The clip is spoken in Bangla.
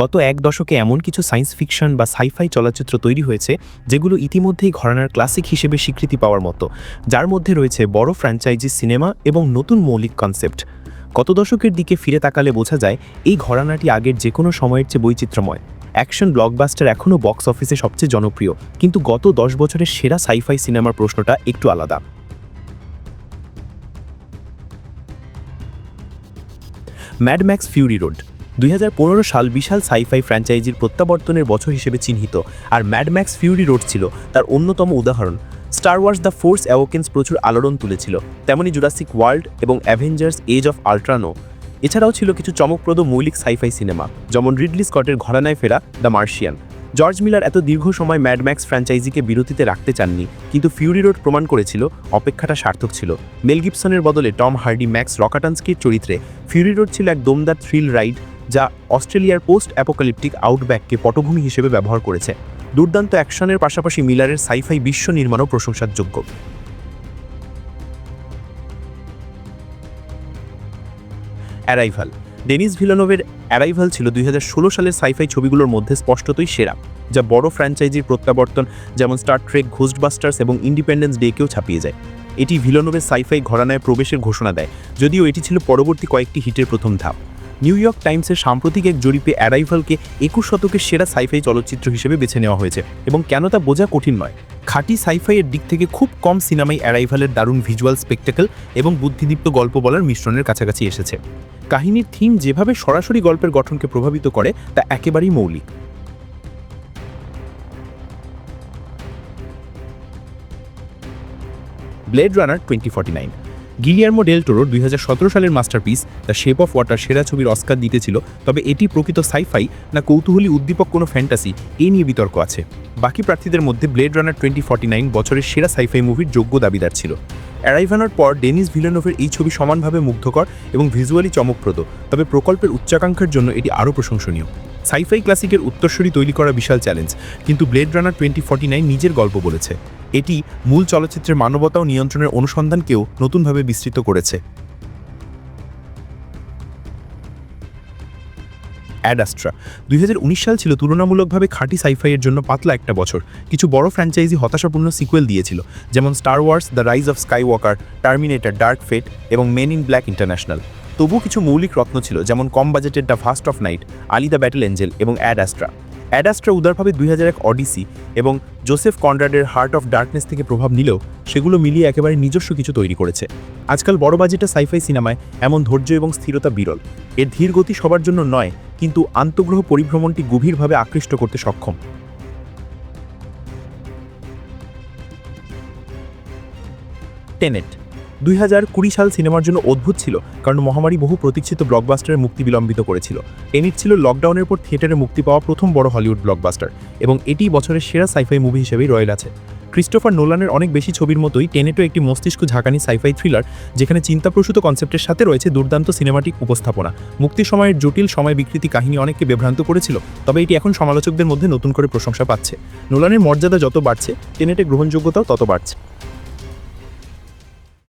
গত এক দশকে এমন কিছু সায়েন্স ফিকশন বা সাইফাই চলচ্চিত্র তৈরি হয়েছে, যেগুলো ইতিমধ্যেই ঘরানার ক্লাসিক হিসেবে স্বীকৃতি পাওয়ার মতো। যার মধ্যে রয়েছে বড় ফ্র্যাঞ্চাইজি সিনেমা এবং নতুন মৌলিক কনসেপ্ট। গত দশকের দিকে ফিরে তাকালে বোঝা যায়, এই ঘরানাটি আগের যে কোনো সময়ের চেয়ে বৈচিত্র্যময়। অ্যাকশন ব্লকবাস্টার এখনও বক্স অফিসে সবচেয়ে জনপ্রিয়, কিন্তু গত দশ বছরের সেরা সাইফাই সিনেমার প্রশ্নটা একটু আলাদা। ম্যাড ম্যাক্স ফিউরি রোড দুই হাজার পনেরো সাল বিশাল সাইফাই ফ্র্যাঞ্চাইজির প্রত্যাবর্তনের বছর হিসেবে চিহ্নিত, আর ম্যাডম্যাক্স ফিউরি রোড ছিল তার অন্যতম উদাহরণ। Star Wars The Force Awakens প্রচুর আলোড়ন তুলেছিল, তেমনি জুরাসিক ওয়ার্ল্ড এবং অ্যাভেঞ্জার্স এজ অফ আল্ট্রানো। এছাড়াও ছিল কিছু চমকপ্রদ মৌলিক সাইফাই সিনেমা, যেমন রিডলি স্কটের ঘরানায় ফেরা দ্য মার্শিয়ান। জর্জ মিলার এত দীর্ঘ সময় ম্যাড ম্যাক্স ফ্র্যাঞ্চাইজিকে বিরতিতে রাখতে চাননি, কিন্তু ফিউরি রোড প্রমাণ করেছিল অপেক্ষাটা সার্থক ছিল। মেল গিবসনের বদলে টম হার্ডি ম্যাক্স রকাটানস্কির চরিত্রে ফিউরি রোড ছিল এক দমদার থ্রিল রাইড যা অস্ট্রেলিয়ার পোস্ট অ্যাপোকালিপটিক আউটব্যাককে পটভূমি হিসেবে ব্যবহার করেছে। দুর্দান্ত অ্যাকশনের পাশাপাশি মিলারের সাইফাই বিশ্ব নির্মাণও প্রশংসার যোগ্য অ্যারাইভাল। ডেনিস ভিলানোভের অ্যারাইভাল ছিল দুই হাজার ষোলো সালের সাইফাই ছবিগুলোর মধ্যে স্পষ্টতই সেরা, যা বড় ফ্র্যাঞ্চাইজির প্রত্যাবর্তন, যেমন স্টার ট্রেক, ঘোস্টবাস্টার্স এবং ইন্ডিপেন্ডেন্স ডেকেও ছাপিয়ে যায়। এটি ভিলানোভের সাইফাই ঘরানায় প্রবেশের ঘোষণা দেয়, যদিও এটি ছিল পরবর্তী কয়েকটি হিটের প্রথম ধাপ। নিউ ইয়র্ক টাইমসের সাম্প্রতিক এক জরিপে অ্যারাইভালকে একুশ শতকের সেরা সাইফাই চলচ্চিত্র হিসেবে বেছে নেওয়া হয়েছে এবং কেন তা বোঝা কঠিন নয়। খাঁটি সাইফাইয়ের দিক থেকে খুব কম সিনেমাই অ্যারাইভালের দারুণ ভিজুয়াল স্পেকটেকল এবং বুদ্ধিদীপ্ত গল্প বলার মিশ্রণের কাছাকাছি এসেছে। কাহিনীর থিম যেভাবে সরাসরি গল্পের গঠনকে প্রভাবিত করে, তা একেবারেই মৌলিক। Blade Runner twenty forty nine Guillermo del টোরোর দুই সালের masterpiece, the Shape of Water সেরা ছবির অস্কার দিতেছিল, তবে এটি প্রকৃত সাইফাই না কৌতূহলী উদ্দীপক কোনো ফ্যান্টাসি, এ নিয়ে বিতর্ক আছে। বাকি প্রার্থীদের মধ্যে Blade Runner twenty forty nine বছরের সেরা সাইফাই মুভির যোগ্য দাবিদার ছিল। অ্যারাইভানোর পর ডেনিস ভিলেনোভের এই ছবি সমানভাবে মুগ্ধকর এবং ভিজুয়ালি চমকপ্রদ, তবে প্রকল্পের উচ্চাকাঙ্ক্ষার জন্য এটি আরও প্রশংসনীয়। সাইফাই ক্লাসিকের উত্তরসূরি তৈরি করা বিশাল চ্যালেঞ্জ, কিন্তু Blade Runner twenty forty nine নিজের গল্প বলেছে। এটি মূল চলচ্চিত্রের মানবতা ও নিয়ন্ত্রণের অনুসন্ধানকেও নতুনভাবে বিস্তৃত করেছে। অ্যাডাস্ট্রা দুই হাজার উনিশ সাল ছিল তুলনামূলকভাবে খাঁটি সাইফাইয়ের জন্য পাতলা একটা বছর। কিছু বড় ফ্র্যাঞ্চাইজি হতাশাপূর্ণ সিকুয়েল দিয়েছিল, যেমন Star Wars, the Rise of Skywalker Terminator, Dark Fate এবং মেন ইন ব্ল্যাক ইন্টারন্যাশনাল। তবুও কিছু মৌলিক রত্ন ছিল, যেমন কম বাজেটের the Vast of Night, Alita Battle Angel এবং অ্যাডাস্ট্রা অ্যাডাস্ট্রা উদারভাবে দুই হাজার এক অডিসি এবং জোসেফ কনরাডের হার্ট অফ ডার্কনেস থেকে প্রভাব নিলেও সেগুলো মিলিয়ে একেবারে নিজস্ব কিছু তৈরি করেছে। আজকাল বড় বাজেটের সাইফাই সিনেমায় এমন ধৈর্য এবং স্থিরতা বিরল। এর ধীর গতি সবার জন্য নয়, কিন্তু আন্তগ্রহ পরিভ্রমণটি গভীরভাবে আকৃষ্ট করতে সক্ষম। টেনেট দুই হাজার কুড়ি সাল সিনেমার জন্য অদ্ভুত ছিল, কারণ মহামারী বহু প্রতীক্ষিত ব্লকবাস্টারের মুক্তি বিলম্বিত করেছিল। টেনিট ছিল লকডাউনের পর থিয়েটারে মুক্তি পাওয়া প্রথম বড় হলিউড ব্লকবাস্টার এবং এটি বছরের সেরা সাইফাই মুভি হিসেবেই রয়েল আছে। ক্রিস্টোফার নোলানের অনেক বেশি ছবির মতোই টেনেটও একটি মস্তিষ্ক ঝাঁকানি সাইফাই থ্রিলার যেখানে চিন্তাপ্রসূত কনসেপ্টের সাথে রয়েছে দুর্দান্ত সিনেমাটিক উপস্থাপনা। মুক্তি সময়ের জটিল সময় বিকৃতি কাহিনী অনেককে বিভ্রান্ত করেছিল, তবে এটি এখন সমালোচকদের মধ্যে নতুন করে প্রশংসা পাচ্ছে। নোলানের মর্যাদা যত বাড়ছে টেনেটের গ্রহণযোগ্যতাও তত বাড়ছে।